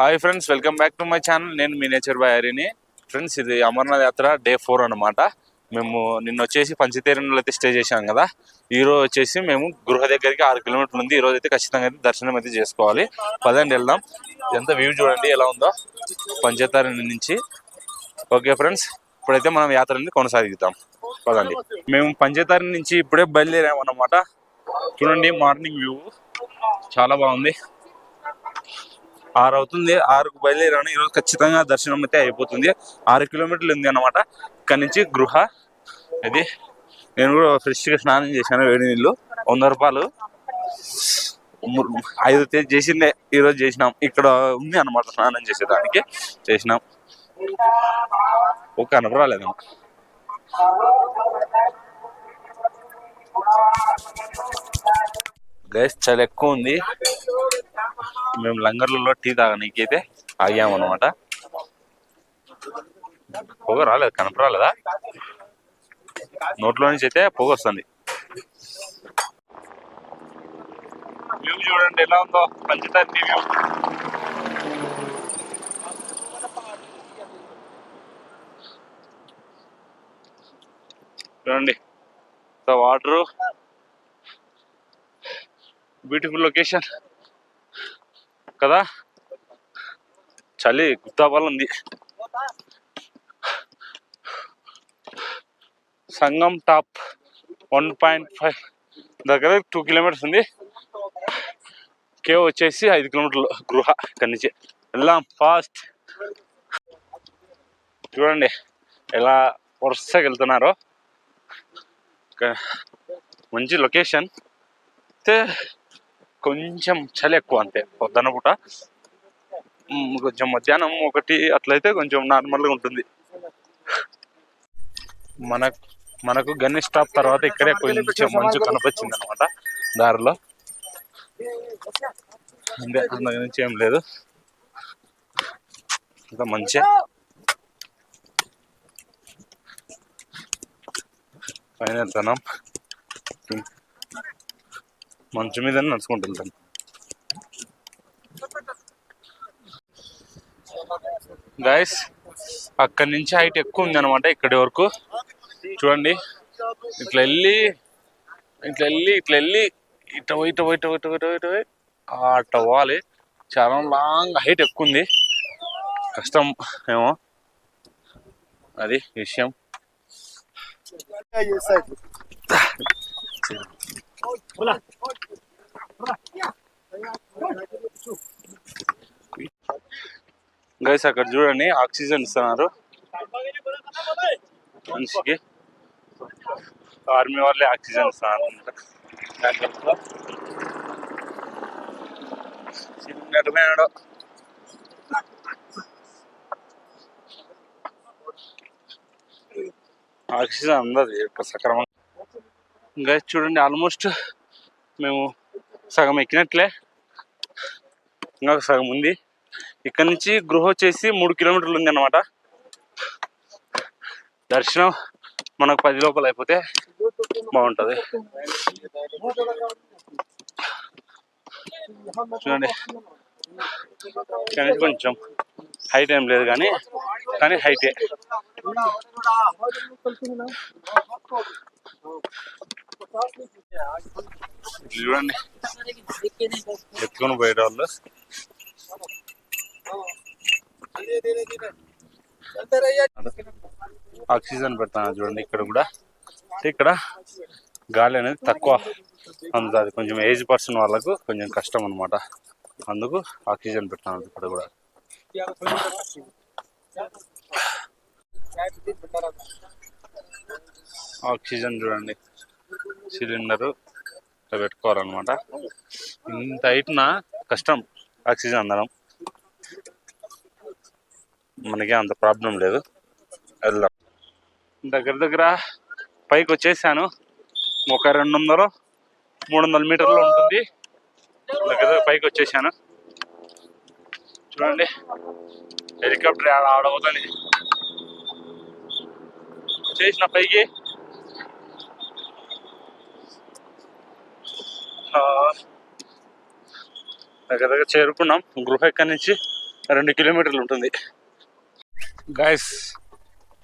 Hi friends welcome back to my channel నేను మీ nature boy హరిని. ఫ్రెండ్స్ ఇది అమర్నాథ్ యాత్ర డే ఫోర్ అన్నమాట. మేము నిన్న వచ్చేసి పంచతీరంలో అయితే స్టే చేశాం కదా. ఈ రోజు వచ్చేసి మేము గృహ దగ్గరికి ఆరు కిలోమీటర్లు ఉంది. ఈ రోజు అయితే ఖచ్చితంగా అయితే దర్శనం అయితే చేసుకోవాలి. పదండి వెళ్దాం. ఎంత వ్యూ చూడండి ఎలా ఉందో. పంచతారం నుంచి. ఓకే ఫ్రెండ్స్ ఇప్పుడైతే మనం యాత్రని కొనసాగిద్దాం. పదండి. మేము పంచతారం నుంచి ఇప్పుడే బయలుదేరాము అనమాట చూడండి మార్నింగ్ వ్యూ చాలా బాగుంది. ఆరు అవుతుంది ఆరుకు బయలుదేరాను. ఈరోజు ఖచ్చితంగా దర్శనం అయితే అయిపోతుంది. ఆరు కిలోమీటర్లు ఉంది అన్నమాట. ఇక్కడి నుంచి గృహ ఇది నేను కూడా ఫ్రెష్గా స్నానం చేశాను వేడి నీళ్ళు. వంద రూపాయలు. ఐదు తేదీ చేసిందే ఈరోజు చేసినాం. ఇక్కడ ఉంది అన్నమాట స్నానం చేసేదానికి. చేసినాం. ఓకే అనపరాలేదమ్మా గైస్ చాలా ఎక్కువ ఉంది. మేము లంగర్లలో టీ తాగనీకి అయితే ఆగామన్నమాట. పొగ రాలేదు కనపరాలేదా నోట్లో నుంచి అయితే పొగ వస్తుంది. వ్యూ చూడండి ఎలా ఉందో. పంచదారి వ్యూ చూడండి. వాటర్ బ్యూటిఫుల్ లొకేషన్ కదా? చలి గుత్తాపాలు ఉంది Sangam top one point five దగ్గర టూ కిలోమీటర్స్ ఉంది. కేవ్ వచ్చేసి ఐదు కిలోమీటర్లు గృహ ఇక్కడి నుంచి వెళ్దాం ఫాస్ట్. చూడండి ఎలా వరుసగా వెళ్తున్నారో. మంచి లొకేషన్. అయితే కొంచెం చలి ఎక్కువ అంతే. పొద్దున పూట. కొంచెం మధ్యాహ్నం ఒకటి అట్లయితే కొంచెం నార్మల్గా ఉంటుంది. మన మనకు గన్ని స్టాప్ తర్వాత ఇక్కడే కొంచెం మంచు కనిపించింది అనమాట దారిలో. అంతే అంతకు నుంచి ఏం లేదు. ఇంకా మంచిగా పైన వెళ్తున్నాం మంచు మీద నడుచుకుంటూ వెళ్తాను. గైస్ అక్కడి నుంచి హైట్ ఎక్కువ ఉంది అనమాట ఇక్కడి వరకు. చూడండి ఇట్లా వెళ్ళి ఇట్లా వెళ్ళి ఇట్లా వెళ్ళి ఇటు పోయి, ఇటు పోయి, ఇటు పోయి, ఇటు ఇటు ఇటు అట్ట పోవాలి. చాలా లాంగ్ హైట్ ఎక్కువ ఉంది. కష్టం ఏమో. అది విషయం. గైస్ అక్కడ చూడండి ఆక్సిజన్ ఇస్తున్నారు. మనిషికి. ఆర్మీ వాళ్ళే ఆక్సిజన్ ఇస్తున్నారు అనమాట ఆక్సిజన్ అందదు సక్రమంగా ఇంకా చూడండి ఆల్మోస్ట్ మేము సగం ఎక్కినట్లే. ఇంకా సగం ఉంది. ఇక్కడ నుంచి గృహ వచ్చేసి మూడు కిలోమీటర్లు ఉంది అనమాట దర్శనం మనకు పది లోపల అయిపోతే బాగుంటుంది. చూడండి. కానీ కొంచెం హైట్ ఏం లేదు కానీ కానీ హైటే. చూడండి. ఎత్తుకొని పోయేటోళ్ళు. ఆక్సిజన్ పెడతాను చూడండి ఇక్కడ కూడా. ఇక్కడ గాలి అనేది తక్కువ అందుతుంది కొంచెం ఏజ్ పర్సన్ వాళ్ళకు కొంచెం కష్టం అనమాట అందుకు ఆక్సిజన్ పెడతాను ఇక్కడ కూడా. ఆక్సిజన్ చూడండి. సిలిండరు ఇట్లా పెట్టుకోవాలన్నమాట. ఇంత హైట్న కష్టం ఆక్సిజన్ అందడం. మనకి అంత ప్రాబ్లం లేదు. వెళ్దాం. దగ్గర దగ్గర పైకి వచ్చేసాను. ఒక రెండు వందలు మూడు వందల మీటర్లు ఉంటుంది. దగ్గర దగ్గర పైకి వచ్చేసాను. చూడండి. హెలికాప్టర్ ఆడ ఆడవుతుంది చేసిన పైకి దగ్గర దగ్గర చేరుకున్నాం. గృహ ఎక్కడి నుంచి? రెండు కిలోమీటర్లు ఉంటుంది. గాయస్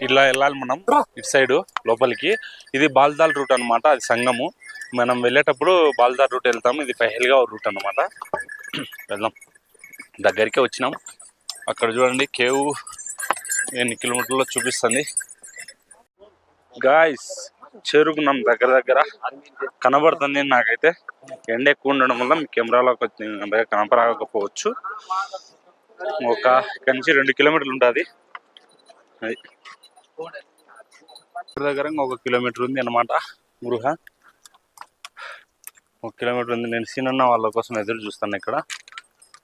ఇలా వెళ్ళాలి మనం. ఇటు సైడ్ లోపలికి. ఇది బాల్దాల్ రూట్ అన్నమాట అది సంగము మనం వెళ్ళేటప్పుడు బాల్దాల్ రూట్ వెళ్తాం. ఇది పహల్గా రూట్ అన్నమాట. వెళ్దాం. దగ్గరికే వచ్చినాం. అక్కడ చూడండి కేవ్ ఎన్ని కిలోమీటర్లో చూపిస్తుంది. గాయస్ చేరుకున్నాం దగ్గర దగ్గర కనబడుతుంది నాకైతే. ఎండ ఎక్కువ ఉండడం వల్ల మీ కెమెరాలోకి వచ్చి అంతగా ఒక ఇక్కడ నుంచి రెండు కిలోమీటర్లు ఉంటుంది. అది. దగ్గర దగ్గర ఒక కిలోమీటర్ ఉంది అనమాట గృహ. ఒక కిలోమీటర్ ఉంది. నేను సీనన్న వాళ్ళ కోసం ఎదురు చూస్తాను ఇక్కడ.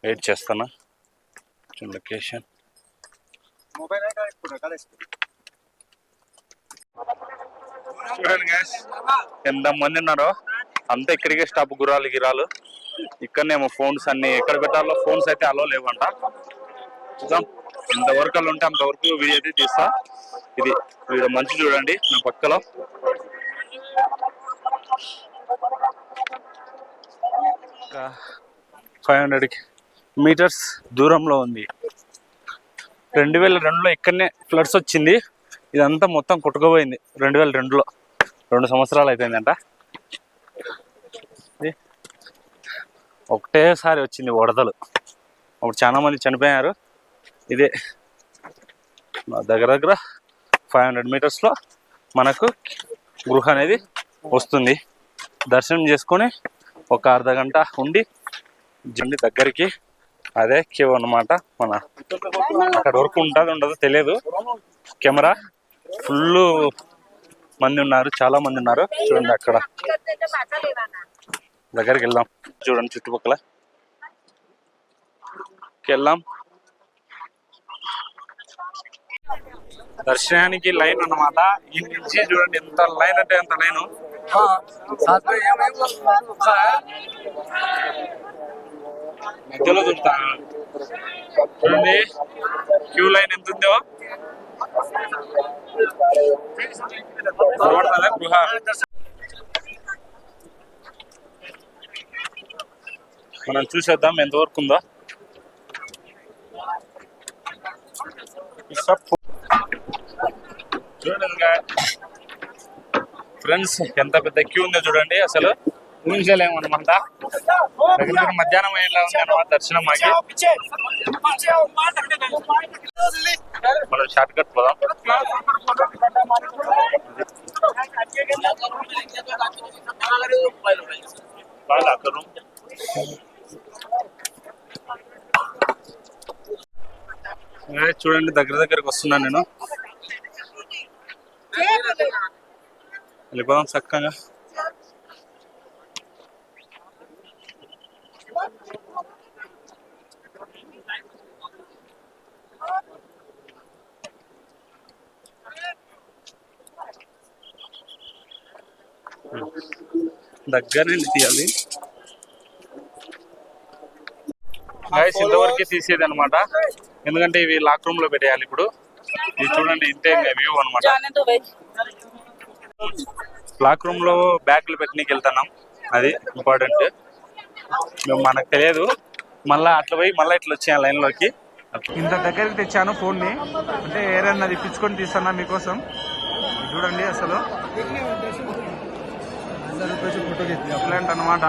వెయిట్ చేస్తాను లొకేషన్ చూడండి గ్యాస్ ఎంత మంది ఉన్నారో. అంతా ఇక్కడికే స్టాప్ గురాలు గిరాలు ఇక్కడనేమో ఫోన్స్ అన్ని ఎక్కడ పెట్టాలో ఫోన్స్ అయితే అలో లేవంట. చూద్దాం. ఎంత వరకు అలా ఉంటే అంతవరకు వీడియో అయితే తీస్తా ఇది వీడు మంచి చూడండి నా పక్కలో. ఫైవ్ హండ్రెడ్ మీటర్స్ దూరంలో ఉంది. రెండు వేల రెండులో ఇక్కడనే ఫ్లడ్స్ వచ్చింది. ఇదంతా మొత్తం కొట్టుకుపోయింది. రెండు వేల రెండులో. రెండు సంవత్సరాలు అయిపోయిందంట. ఇది ఒకటేసారి వచ్చింది వడదలు అప్పుడు చాలా మంది చనిపోయారు. ఇదే మా దగ్గర దగ్గర ఫైవ్ హండ్రెడ్ మీటర్స్లో మనకు గృహ అనేది వస్తుంది. దర్శనం చేసుకొని ఒక అర్ధ గంట ఉండి జండి దగ్గరికి అదే క్యూ అన్నమాట మన అక్కడ వరకు ఉంటుంది ఉండదో తెలియదు. కెమెరా ఫుల్ మంది ఉన్నారు చాలా మంది ఉన్నారు. చూడండి అక్కడ. దగ్గరికి వెళ్దాం. చూడండి చుట్టుపక్కల. వెళ్దాం దర్శనానికి లైన్ అన్నమాట. ఈ నుంచి చూడండి ఎంత లైన్ అంటే ఎంత లైన్. మధ్యలో చూస్తా. చూడండి. క్యూ లైన్ ఎంత ఉందో. గృహ మనం చూసేద్దాం ఎంతవరకు ఉందో. చూడండి ఫ్రెండ్స్ ఎంత పెద్ద క్యూ ఉందో చూడండి అసలు. ఊహించలేము అనమాట దగ్గర మధ్యాహ్నం అయ్యేలా ఉంది అనమాట దర్శనం మాకి. మనం షార్ట్ కట్ పోదాం. చూడండి దగ్గర దగ్గరకు వస్తున్నాను నేను. వెళ్ళిపోదాం చక్కగా. దగ్గరండి తీయాలి. గాయస్ ఇంతవరకే తీసేది అనమాట ఎందుకంటే ఇవి లాక్ రూమ్లో పెట్టేయాలి ఇప్పుడు. ఇది చూడండి ఇంతే వ్యూ అనమాట లాక్ రూమ్లో బ్యాగ్లు పెట్టినీకి వెళ్తున్నాం. అది ఇంపార్టెంట్ మనకు తెలియదు. మళ్ళా అట్లా పోయి మళ్ళీ ఇట్లా వచ్చాను లైన్లోకి. ఇంత దగ్గరికి తెచ్చాను ఫోన్ని అంటే ఏరన్నా తెప్పించుకొని తీస్తున్నా మీకోసం? చూడండి అసలు. ఎక్సలెంట్ అనమాట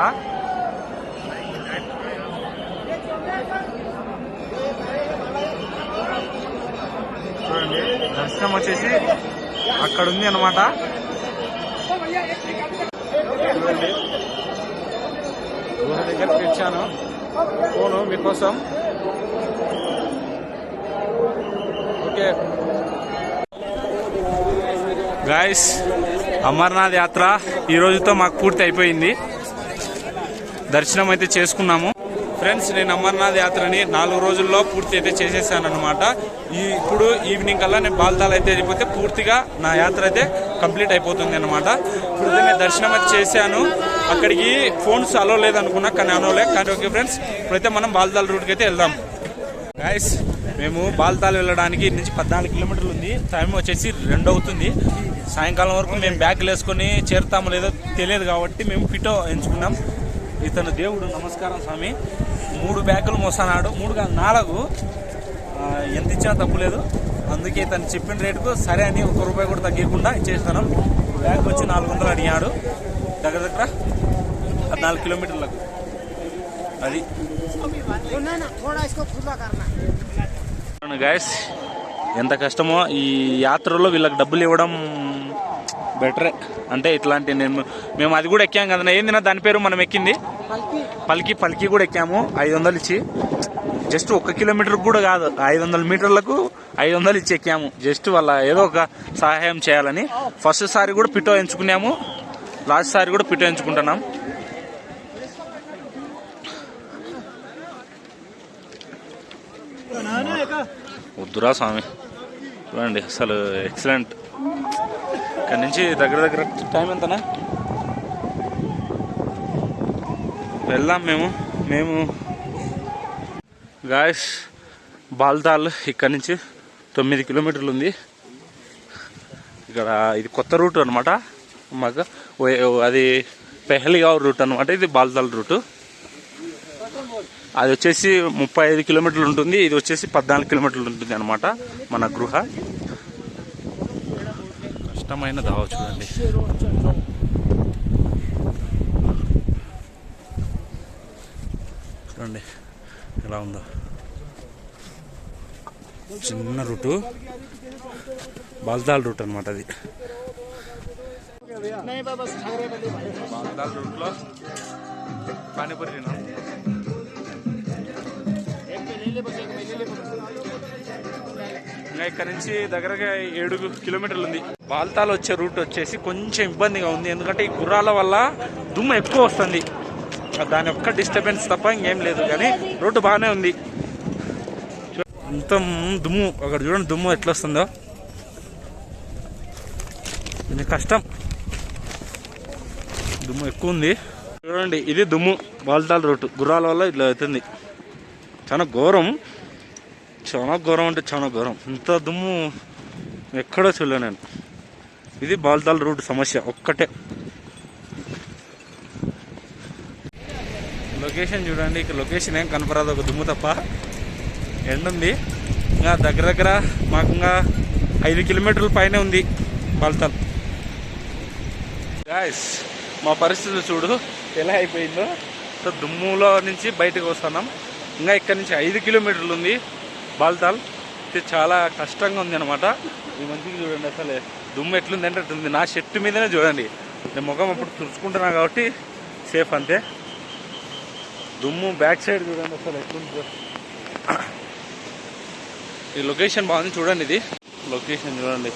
చూడండి దర్శనం వచ్చేసి అక్కడ ఉంది అనమాట చూడండి దగ్గరికి తెచ్చాను. ఫోను మీకోసం. ఓకే. గాయస్ అమర్నాథ్ యాత్ర ఈ రోజుతో మాకు పూర్తి అయిపోయింది. దర్శనం అయితే చేసుకున్నాము. ఫ్రెండ్స్ నేను అమర్నాథ్ యాత్రని నాలుగు రోజుల్లో పూర్తి అయితే చేసేసాను అనమాట ఈ ఇప్పుడు ఈవినింగ్ కల్లా నేను బాల్తాల్ అయితే వెళ్ళిపోతే పూర్తిగా నా యాత్ర అయితే కంప్లీట్ అయిపోతుంది అనమాట ఇప్పుడు నేను దర్శనం అయితే చేశాను. అక్కడికి ఫోన్స్ అలో లేదనుకున్నా కానీ అనోలే కానీ ఓకే ఫ్రెండ్స్ ఇప్పుడైతే మనం బాల్తాల్ రూట్కి అయితే వెళ్దాం. గాయస్ మేము బాల్తాల్ వెళ్ళడానికి నుంచి పద్నాలుగు కిలోమీటర్లు ఉంది. టైం వచ్చేసి రెండు అవుతుంది. సాయంకాలం వరకు మేము బ్యాగులు వేసుకొని చేరుతాము లేదో తెలియదు కాబట్టి మేము ఫిటో ఎంచుకున్నాం. ఇతను దేవుడు నమస్కారం స్వామి. మూడు బ్యాగులు మోసానాడు. మూడు కాదు నాలుగు. ఎంత ఇచ్చినా తప్పులేదు అందుకే తను చెప్పిన రేటుకు సరే అని ఒక రూపాయి కూడా తగ్గకుండా ఇచ్చేస్తాను. బ్యాగ్ వచ్చి నాలుగు వందలు అడిగాడు. దగ్గర దగ్గర పద్నాలుగు కిలోమీటర్లకు. అది. గాయస్ ఎంత కష్టమో ఈ యాత్రలో వీళ్ళకి డబ్బులు ఇవ్వడం బెటరే. అంటే ఇట్లాంటి నేను మేము అది కూడా ఎక్కాం కదా ఏంది నా దాని పేరు మనం ఎక్కింది? పల్కి. పల్కి కూడా ఎక్కాము. ఐదు వందలు ఇచ్చి. జస్ట్ ఒక్క కిలోమీటర్ కూడా కాదు. ఐదు వందల మీటర్లకు ఐదు వందలు ఇచ్చి ఎక్కాము. జస్ట్ వాళ్ళ ఏదో ఒక సహాయం చేయాలని. ఫస్ట్ సారి కూడా పిటో ఎంచుకున్నాము. లాస్ట్ సారి కూడా పిటో ఎంచుకుంటున్నాం. వద్దురా స్వామి. చూడండి అసలు ఎక్సలెంట్ ఇక్కడ నుంచి దగ్గర దగ్గర టైం ఎంతనా? వెళ్దాం మేము మేము గాయస్ బాల్తాల్ ఇక్కడ నుంచి తొమ్మిది కిలోమీటర్లు ఉంది. ఇక్కడ ఇది కొత్త రూట్ అనమాట మాకు ఓ- అది పెహలిగావ్ రూట్ అనమాట ఇది బాల్తాల్ రూటు. అది వచ్చేసి ముప్పై ఐదు కిలోమీటర్లు ఉంటుంది. ఇది వచ్చేసి పద్నాలుగు కిలోమీటర్లు ఉంటుంది అనమాట మన గృహ. కష్టమైన దావ చూడండి. చూడండి ఎలా ఉందో. చిన్న రూటు. బాల్దాల్ రూట్ అనమాట అది. బాల్దాల్ రూట్లో పానీపూరి తిన్నాం. ఇంకా ఇక్కడ నుంచి దగ్గరగా ఏడు కిలోమీటర్లు ఉంది. బాల్తాల్ వచ్చే రూట్ వచ్చేసి కొంచెం ఇబ్బందిగా ఉంది. ఎందుకంటే ఈ గుర్రాల వల్ల దుమ్ము ఎక్కువ వస్తుంది. దాని ఒక్క డిస్టర్బెన్స్ తప్ప ఇంకేం లేదు. కానీ రోడ్డు బాగానే ఉంది. మొత్తం దుమ్ము. అక్కడ చూడండి దుమ్ము ఎట్లా వస్తుందో కొంచెం కష్టం. దుమ్ము ఎక్కువ ఉంది. చూడండి ఇది దుమ్ము. బాల్తాల్ రూట్. గుర్రాల వల్ల ఇట్లా అవుతుంది. చాలా ఘోరం. చాలా ఘోరం అంటే చాలా ఘోరం. ఇంత దుమ్ము ఎక్కడో చూడలే నేను. ఇది బాల్తాల్ రూట్ సమస్య ఒక్కటే. లొకేషన్ చూడండి. ఇక లొకేషన్ ఏం కనపరాదు ఒక దుమ్ము తప్ప. ఎండ ఉంది. ఇంకా దగ్గర దగ్గర మాకు ఇంకా ఐదు కిలోమీటర్ల పైనే ఉంది బాల్తాల్ గాయస్ మా పరిస్థితి చూడు. ఎలా అయిపోయిందో. సో దుమ్ములో నుంచి బయటకు వస్తున్నాం. ఇంకా ఇక్కడ నుంచి ఐదు కిలోమీటర్లు ఉంది. బాల్తాల్. ఇది చాలా కష్టంగా ఉంది అనమాట ఈ మంచికి చూడండి అసలు. దుమ్ము ఎట్లుంది అంటే అట్లుంది. నా షర్ట్ మీదనే చూడండి. నేను ముఖం అప్పుడు తుడుచుకుంటున్నా కాబట్టి సేఫ్ అంతే. దుమ్ము బ్యాక్ సైడ్ చూడండి అసలు ఎట్లుంది ఈ లొకేషన్ బాగుంది చూడండి ఇది. లొకేషన్ చూడండి.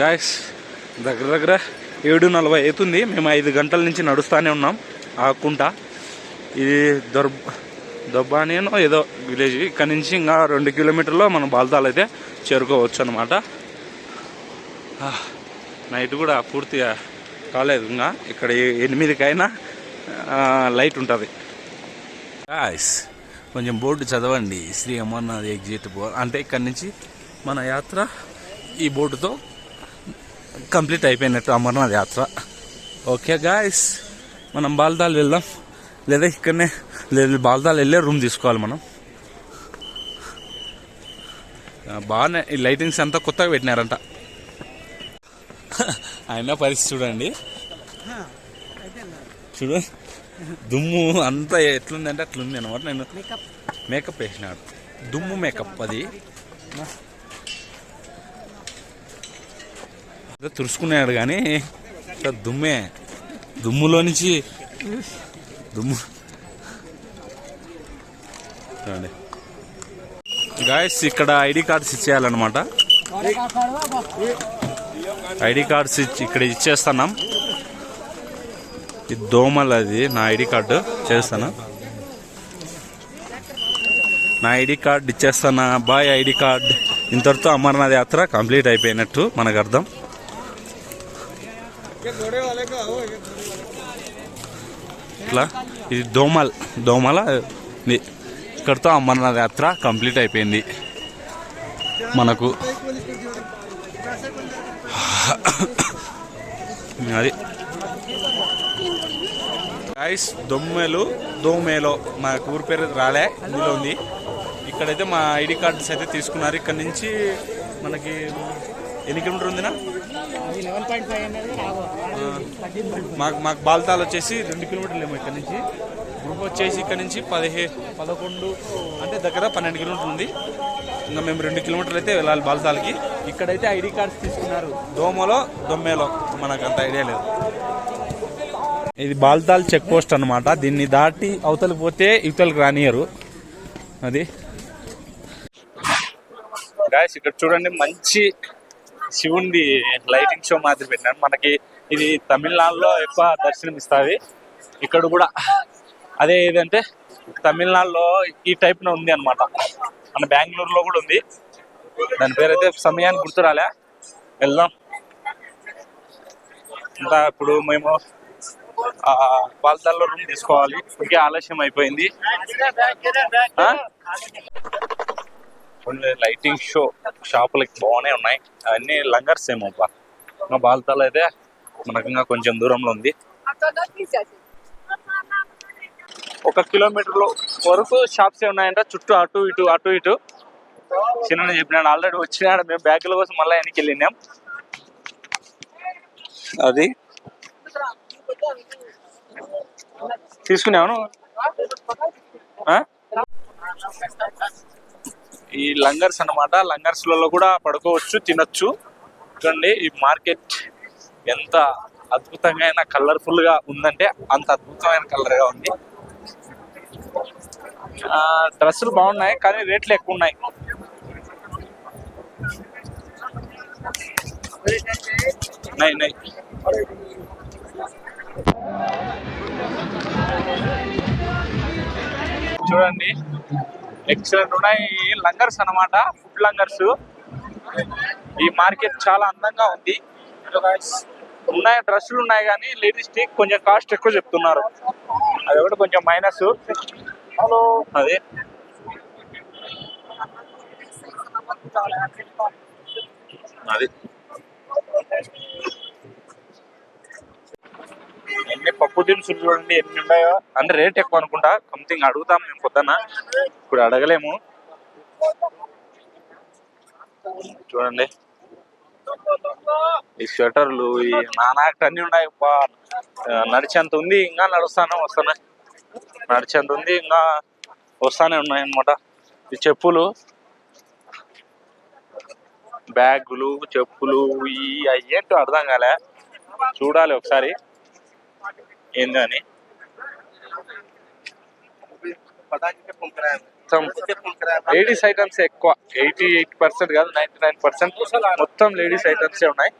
గాయస్ దగ్గర దగ్గర ఏడు నలభై అవుతుంది. మేము ఐదు గంటల నుంచి నడుస్తూనే ఉన్నాం. ఆకుంటా. ఇది దొర్ దొబ్బానేనో ఏదో విలేజ్. ఇక్కడ నుంచి ఇంకా రెండు కిలోమీటర్లో మనం బాల్తాలు అయితే చేరుకోవచ్చు అనమాట నైట్ కూడా పూర్తిగా కాలేదు ఇంకా. ఇక్కడ ఎనిమిదికైనా లైట్ ఉంటుంది. గాయస్ కొంచెం బోర్డు చదవండి. శ్రీ అమర్నాథ్ ఎగ్జిట్ బోర్డు అంటే ఇక్కడ నుంచి మన యాత్ర ఈ బోర్డుతో కంప్లీట్ అయిపోయినట్టు అమర్నాథ్ యాత్ర. ఓకే గాయస్ మనం బాల్దాల్ వెళ్దాం. లేదా ఇక్కడనే లేదా బాల్దాల్ వెళ్ళే రూమ్ తీసుకోవాలి మనం. బాగానే ఈ లైటింగ్స్ అంతా కొత్తగా పెట్టినారంట. అయినా పరిస్థితి చూడండి. చూడు దుమ్ము అంతా ఎట్లుందంటే అట్లుంది అనమాట నేను. మేకప్ వేసినాడు దుమ్ము మేకప్ అది ఏదో తుడుచుకున్నాడు కానీ దుమ్మే. దుమ్ములో నుంచి దుమ్ము. చూడండి. గాయస్ ఇక్కడ ఐడి కార్డ్స్ ఇచ్చేయాలన్నమాట. ఐడి కార్డ్స్ ఇచ్చి ఇక్కడ ఇచ్చేస్తున్నాం. ఇది దోమలు అది నా ఐడి కార్డు చేస్తాను. నా ఐడి కార్డ్ ఇచ్చేస్తాను. Bye ID card. ఇంతటితో అమర్నాథ్ యాత్ర కంప్లీట్ అయిపోయినట్టు మనకు అర్థం. ఇట్లా? ఇది దోమల్ దోమల ఇది ఇక్కడితో అమర్నాథ్ యాత్ర కంప్లీట్ అయిపోయింది. మనకు అది. రైస్ దొమ్మెలు దోమేలో మా ఊరి పేరు రాలే ఇందులో ఉంది. ఇక్కడైతే మా ఐడి కార్డ్స్ అయితే తీసుకున్నారు. ఇక్కడ నుంచి మనకి ఎన్ని కిలోమీటర్ ఉందినా? మాకు మాకు బాల్తాల్ వచ్చేసి రెండు కిలోమీటర్లు ఏమో ఇక్కడ నుంచి. గ్రూప్ వచ్చేసి ఇక్కడ నుంచి పదిహే పదకొండు అంటే దగ్గర పన్నెండు కిలోమీటర్లు ఉంది. ఇంకా మేము రెండు కిలోమీటర్లు అయితే వెళ్ళాలి బాల్తాల్కి. ఇక్కడైతే ఐడి కార్డ్స్ తీసుకున్నారు. దోమలో దొమ్మేలో మనకు అంత ఐడియా లేదు. ఇది బాల్తాల్ చెక్ పోస్ట్ అన్నమాట. దీన్ని దాటి అవతలకి పోతే ఇవతలకి రానియరు. అది. గాయస్ ఇక్కడ చూడండి మంచి శివుడి లైటింగ్ షో మాదిరి పెట్టినారు. మనకి ఇది తమిళనాడులో ఎక్కువ దర్శనం ఇస్తుంది. ఇక్కడ కూడా అదే ఏదంటే తమిళనాడులో ఈ టైప్ ఉంది అనమాట మన బెంగళూరులో కూడా ఉంది. దాని పేరు అయితే సమయానికి గుర్తురాలే. వెళ్దాం. ఇంకా ఇప్పుడు మేము ఆ, పాలతాల్లో రూమ్ తీసుకోవాలి. ఇంకే ఆలస్యం అయిపోయింది. ఆ? కొన్ని లైటింగ్ షో షాపులకి బాగానే ఉన్నాయి. అవన్నీ లంగర్స్ ఏమో అబ్బా. మా బాల్తాలు అయితే మనకు కొంచెం దూరంలో ఉంది. ఒక కిలోమీటర్లో వరకు షాప్స్ ఉన్నాయంట. చుట్టూ అటు ఇటు అటు ఇటు. చిన్న చెప్పినాడు ఆల్రెడీ వచ్చినాడు. మేము బ్యాగుల కోసం మళ్ళీ వెనక్కి వెళ్ళినాం. అది. తీసుకున్నాను ఈ లంగర్స్ అన్నమాట. లంగర్స్లలో కూడా పడుకోవచ్చు తినొచ్చు. చూడండి ఈ మార్కెట్ ఎంత అద్భుతంగా కలర్ఫుల్గా ఉందంటే అంత అద్భుతమైన కలర్గా ఉంది డ్రెస్సులు బాగున్నాయి కానీ రేట్లు ఎక్కువ ఉన్నాయి. నై నై. చూడండి ఎక్సలెంట్ ఉన్నాయి లంగర్స్ అన్నమాట ఫుడ్ లంగర్స్. ఈ మార్కెట్ చాలా అందంగా ఉంది. ఉన్నాయి డ్రెస్సులు ఉన్నాయి కానీ లేడీస్కి కొంచెం కాస్ట్ ఎక్కువ చెప్తున్నారు. అది ఒకటి కొంచెం మైనస్ హలో. అదే. అది. ఎన్ని పప్పు దినుసులు చూడండి ఎన్ని ఉన్నాయో. అంటే రేట్ ఎక్కువ అనుకుంటా. సంథింగ్ అడుగుతాం మేము పొద్దున్న. ఇప్పుడు అడగలేము. చూడండి. ఈ స్వెటర్లు ఈ నానాకట్ అన్ని ఉన్నాయి. నడిచేంత ఉంది ఇంకా నడుస్తానే వస్తానే. నడిచేంత ఉంది ఇంకా వస్తానే ఉన్నాయి అన్నమాట. ఈ చెప్పులు బ్యాగులు చెప్పులు ఈ అయ్యేంటో అర్థం కాలే. చూడాలి ఒకసారి. ఏంది అని లేడీస్ ఐటమ్స్ ఎక్కువ. ఎయిటీ ఎయిట్ పర్సెంట్ కాదు నైన్టీ నైన్ పర్సెంట్ మొత్తం లేడీస్ ఐటమ్స్ ఉన్నాయి.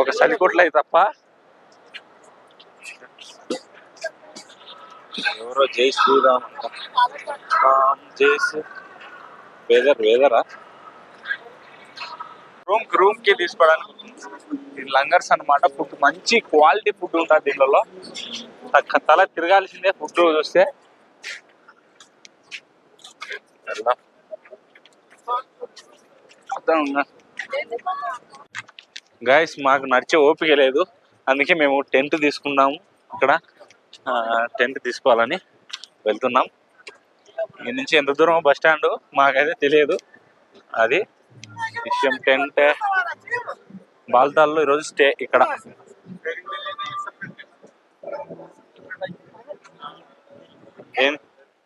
ఒక సలికోట్లు అయి తప్ప. ఎవరో జై శ్రీరామ్ జై శ్రీ వేదర్ వేదరా? రూమ్ రూమ్కి తీసుకోవడానికి లంగర్స్ అన్నమాట ఫుడ్ మంచి క్వాలిటీ ఫుడ్ ఉంటుంది దీనిలో తల తిరగాల్సిందే ఫుడ్ చూస్తే. అర్థం గాయస్ మాకు నడిచే ఓపిక లేదు. అందుకే మేము టెంట్ తీసుకున్నాము ఇక్కడ. టెంట్ తీసుకోవాలని వెళ్తున్నాం. ఈ నుంచి ఎంత దూరం బస్ స్టాండ్ మాకైతే తెలియదు. అది విషయం టెంట్ బాల్తాల్లో ఈరోజు స్టే ఇక్కడ ఏం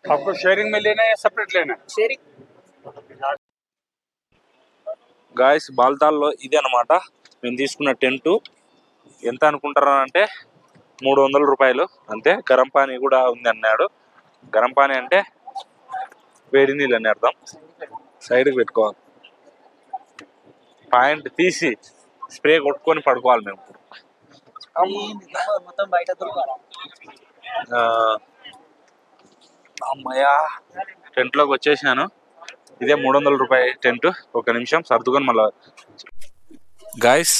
आपको शेयरिंग में लेना है या सेपरेट लेना है शेयरिंग గాయస్ బాల్తాల్లో ఇది అనమాట మేము తీసుకున్న టెంట్ ఎంత అనుకుంటారా అంటే మూడు వందల రూపాయలు అంతే గరం పానీ కూడా ఉంది అన్నాడు గరం పానీ అంటే వేడి నీళ్ళు అని అర్థం సైడ్కి పెట్టుకోవాలి పాయింట్ తీసి స్ప్రే కొట్టుకొని పడుకోవాలి మేము. అమ్మయ్యా టెంట్లోకి వచ్చేసాను ఇదే మూడు వందల రూపాయలు టెంట్. ఒక నిమిషం సర్దుకొని మళ్ళా గాయస్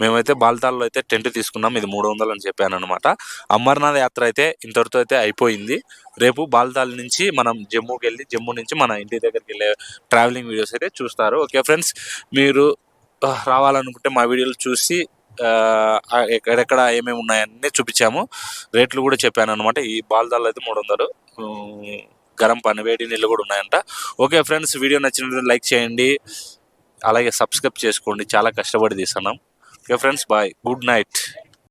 మేమైతే బాల్తాల్లో అయితే టెంట్ తీసుకున్నాం. ఇది మూడు వందలు అని చెప్పాను అనమాట అమర్నాథ్ యాత్ర అయితే ఇంతవరతో అయితే అయిపోయింది. రేపు బాల్తాల్ నుంచి మనం జమ్మూకి వెళ్ళి జమ్మూ నుంచి మన ఇంటి దగ్గరికి వెళ్ళే ట్రావెలింగ్ వీడియోస్ అయితే చూస్తారు. ఓకే ఫ్రెండ్స్ మీరు రావాలనుకుంటే మా వీడియోలు చూసి ఎక్కడెక్కడ ఏమేమి ఉన్నాయన్నీ చూపించాము. రేట్లు కూడా చెప్పాను అనమాట ఈ బాల్దాల్ అయితే మూడు వందలు గరం పని వేడి నీళ్ళు కూడా ఉన్నాయంట. ఓకే ఫ్రెండ్స్ వీడియో నచ్చినట్లయితే లైక్ చేయండి. అలాగే సబ్స్క్రైబ్ చేసుకోండి. చాలా కష్టపడి తీస్తున్నాం. Okay friends bye good night